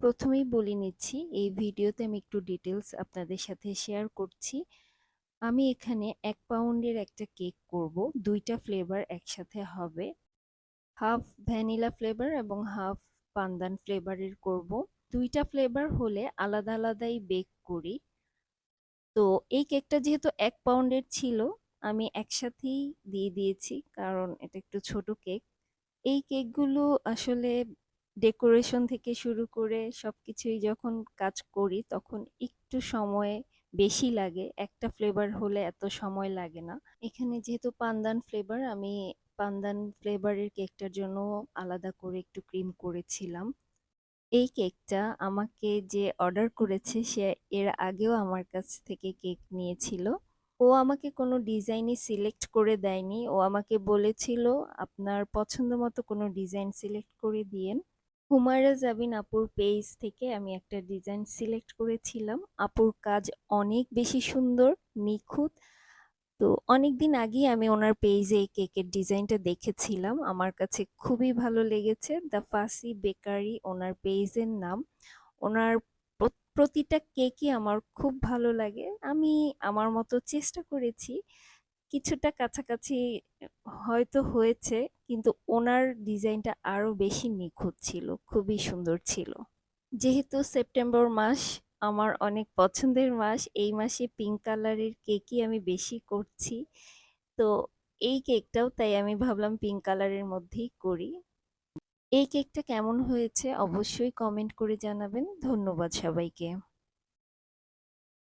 প্রথমেই বলে নিচ্ছি, এই ভিডিওতে আমি একটু ডিটেলস আপনাদের সাথে শেয়ার করছি। আমি এখানে এক পাউন্ডের একটা কেক করব, দুইটা ফ্লেভার একসাথে হবে। হাফ ভ্যানিলা ফ্লেভার এবং হাফ পান্দান ফ্লেভারের করব। দুইটা ফ্লেভার হলে আলাদা আলাদাই বেক করি। তো এই কেকটা যেহেতু এক পাউন্ডের ছিল, আমি একসাথেই দিয়ে দিয়েছি, কারণ এটা একটু ছোট কেক এই কেকগুলো আসলে ডেকোরেশন থেকে শুরু করে সব কিছুই যখন কাজ করি, তখন একটু সময় বেশি লাগে। একটা ফ্লেভার হলে এত সময় লাগে না। এখানে যেহেতু পান্দান ফ্লেভার আমি পান্দান ফ্লেভারের কেকটার জন্য আলাদা করে একটু ক্রিম করেছিলাম। এই কেকটা আমাকে যে অর্ডার করেছে, সে এর আগেও আমার কাছ থেকে কেক নিয়েছিল। ও আমাকে কোনো ডিজাইনই সিলেক্ট করে দেয়নি। ও আমাকে বলেছিল, আপনার পছন্দ মতো কোনো ডিজাইন সিলেক্ট করে দিয়েন। হুমায়রা জাবিন আপুর পেজ থেকে আমি একটা ডিজাইন সিলেক্ট করেছিলাম। আপুর কাজ অনেক বেশি সুন্দর, নিখুঁত। তো অনেকদিন আগেই আমি ওনার পেজে এই কেকের ডিজাইনটা দেখেছিলাম। আমার কাছে খুবই ভালো লেগেছে। দ্য ফাসি বেকারি ওনার পেজের নাম। ওনার প্রতিটা কেকই আমার খুব ভালো লাগে। আমি, আমার মতো চেষ্টা করেছি। কিছুটা কাছাকাছি, হয়তো হয়েছে, কিন্তু ওনার ডিজাইনটা আরও বেশি নিখুঁত ছিল, খুবই সুন্দর ছিল। যেহেতু সেপ্টেম্বর মাস, আমার অনেক পছন্দের মাস, এই মাসে পিঙ্ক কালারের কেকই আমি বেশি করছি। তো এই কেকটাও তাই আমি ভাবলাম পিঙ্ক কালারের মধ্যেই করি। এই কেকটা কেমন হয়েছে অবশ্যই কমেন্ট করে জানাবেন। ধন্যবাদ সবাইকে।